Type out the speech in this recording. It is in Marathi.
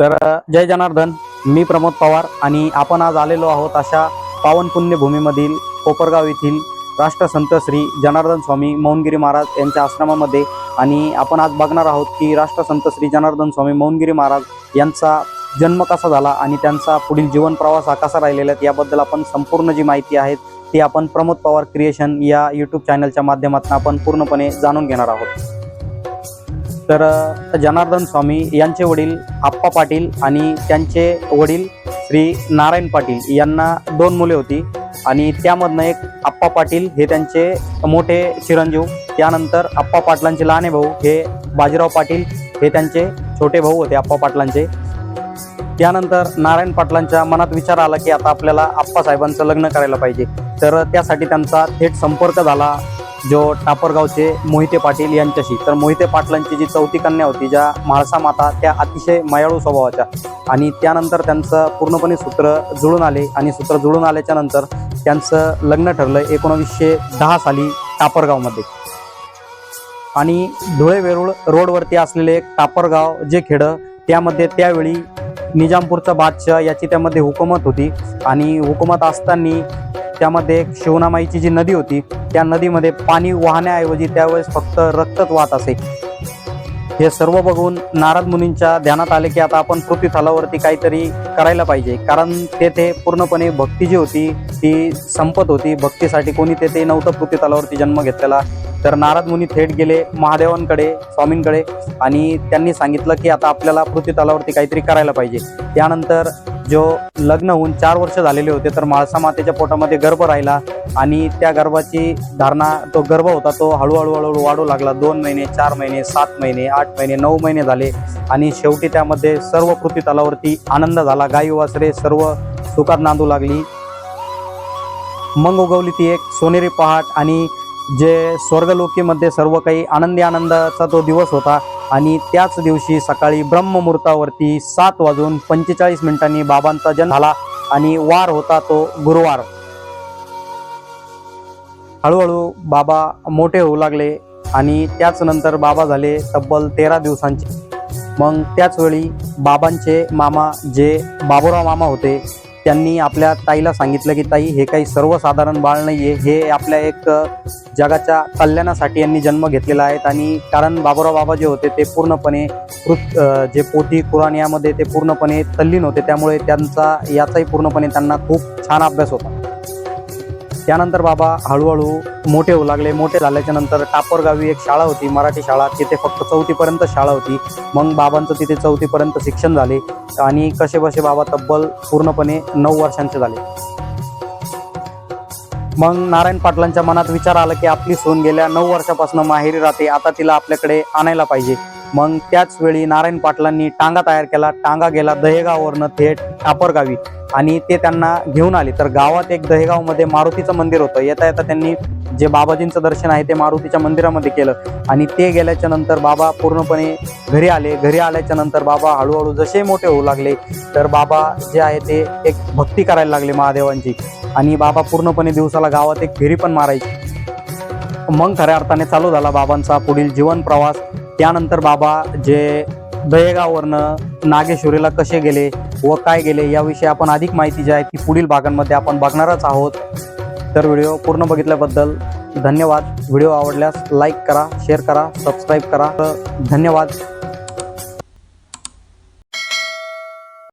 तर जय जनार्दन मी प्रमोद पवार आणि आपण आज आलेलो आहोत अशा पावन पुण्यभूमीमधील कोपरगाव येथील राष्ट्रसंत श्री जनार्दन स्वामी मौनगिरी महाराज यांच्या आश्रमामध्ये आणि आपण आज बघणार आहोत की राष्ट्रसंत श्री जनार्दन स्वामी मौनगिरी महाराज यांचा जन्म कसा झाला आणि त्यांचा पुढील जीवन प्रवास हा कसा राहिलेला आहे याबद्दल आपण संपूर्ण जी माहिती आहे ती आपण प्रमोद पवार क्रिएशन या यूट्यूब चॅनलच्या माध्यमातून आपण पूर्णपणे जाणून घेणार आहोत. तर जनार्दन स्वामी यांचे वडील आप्पा पाटील आणि त्यांचे वडील श्री नारायण पाटील यांना दोन मुले होती. आणि त्यामधनं एक आप्पा पाटील हे त्यांचे मोठे चिरंजीव. त्यानंतर आप्पा पाटलांचे लहाने भाऊ हे बाजीराव पाटील हे त्यांचे छोटे भाऊ होते आप्पा पाटलांचे. त्यानंतर नारायण पाटलांच्या मनात विचार आला की आता आपल्याला आप्पासाहेबांचं लग्न करायला पाहिजे. तर त्यासाठी त्यांचा थेट संपर्क झाला. जो टापरगावचे मोहिते पाटील यांच्याशी. तर मोहिते पाटलांची जी चौथी कन्या होती ज्या म्हाळसा माता त्या अतिशय मायाळू स्वभावाच्या. आणि त्यानंतर त्यांचं पूर्णपणे सूत्र जुळून आले आणि सूत्र जुळून आल्याच्यानंतर त्यांचं लग्न ठरलं एकोणावीसशे दहा साली टापरगावमध्ये. आणि धुळे वेरूळ रोडवरती असलेले एक टापरगाव जे खेडं त्यामध्ये त्यावेळी निजामपूरचा बादशाह याची त्यामध्ये हुकूमत होती. आणि हुकूमत असताना त्यामध्ये एक शिवनामाईची जी नदी होती त्या नदीमध्ये पाणी वाहण्याऐवजी त्यावेळेस फक्त रक्तच वाहत असे. हे सर्व बघून नारद मुनींच्या ध्यानात आले की आता आपण पृथ्वीतलावरती काहीतरी करायला पाहिजे. कारण तेथे पूर्णपणे भक्ती जी होती ती संपत होती. भक्तीसाठी कोणी तेथे नव्हतं पृथ्वीतलावरती जन्म घेतलेला. तर नारद मुनी थेट गेले महादेवांकडे स्वामींकडे आणि त्यांनी सांगितलं की आता आपल्याला पृथ्वीतालावरती काहीतरी करायला पाहिजे. त्यानंतर जो लग्न होऊन चार वर्ष झालेले होते तर म्हाळसा मातेच्या पोटामध्ये गर्भ राहिला आणि त्या गर्भाची धारणा तो गर्भ होता तो हळूहळू हळूहळू वाढू लागला. दोन महिने चार महिने सात महिने आठ महिने नऊ महिने झाले आणि शेवटी त्यामध्ये सर्व पृथ्वी तलावरती आनंद झाला. गाई वासरे सर्व सुखात नांदू लागली. मग उगवली ती एक सोनेरी पहाट आणि जे स्वर्गलोकीमध्ये सर्व काही आनंदी आनंदाचा तो दिवस होता आणि त्याच दिवशी सकाळी ब्रह्ममुहूर्तावरती सात वाजून पंचेचाळीस मिनिटांनी बाबांचा जन्म झाला आणि वार होता तो गुरुवार. हळूहळू बाबा मोठे होऊ लागले आणि त्याच नंतर बाबा झाले तब्बल तेरा दिवसांचे. मग त्याच वेळी बाबांचे मामा जे बाबुराव मामा होते त्यांनी आपल्या ताईला सांगितलं की ताई हे काही सर्वसाधारण बाळ नाही आहे हे आपल्या एक जगाच्या कल्याणासाठी यांनी जन्म घेतलेला आहे आणि कारण बाबुराव बाबा जे होते ते पूर्णपणे कृत जे पोथी कुराण यामध्ये ते पूर्णपणे तल्लीन होते. त्यामुळे त्यांचा याचाही पूर्णपणे त्यांना खूप छान अभ्यास होता. त्यानंतर बाबा हळूहळू मोठे होऊ लागले. मोठे झाल्याच्यानंतर टापरगावी एक शाळा होती मराठी शाळा. तिथे फक्त चौथीपर्यंत शाळा होती. मग बाबांचं तिथे चौथीपर्यंत शिक्षण झाले आणि कसे बसे बाबा तब्बल पूर्णपणे नऊ वर्षांचे झाले. मग नारायण पाटलांच्या मनात विचार आला की आपली सून गेल्या नऊ वर्षापासून माहेरी राहते. आता तिला आपल्याकडे आणायला पाहिजे. मग त्याच वेळी नारायण पाटलांनी टांगा तयार केला टांगा गेला दहेगाववरनं थेट टापरगावी आणि ते त्यांना घेऊन आले. तर गावात एक दहेगावमध्ये मारुतीचं मंदिर होतं. येता येता त्यांनी जे बाबाजींचं दर्शन आहे ते मारुतीच्या मंदिरामध्ये केलं. आणि ते गेल्याच्यानंतर बाबा पूर्णपणे घरी आले. घरी आल्याच्यानंतर बाबा हळूहळू जसे मोठे होऊ लागले तर बाबा जे आहे ते एक भक्ती करायला लागले महादेवांची. आणि बाबा पूर्णपणे दिवसाला गावात एक फेरी पण मारायची. मग खऱ्या अर्थाने चालू झाला बाबांचा पुढील जीवन प्रवास. त्यानंतर बाबा जे दहेगाववरनं नागेश्वरीला कसे गेले व काय गेले याविषयी आपण अधिक माहिती जी आहे ती पुढील भागांमध्ये आपण बघणारच आहोत. तर व्हिडिओ पूर्ण बघितल्याबद्दल धन्यवाद. व्हिडिओ आवडल्यास लाईक करा शेअर करा सबस्क्राईब करा. तर धन्यवाद.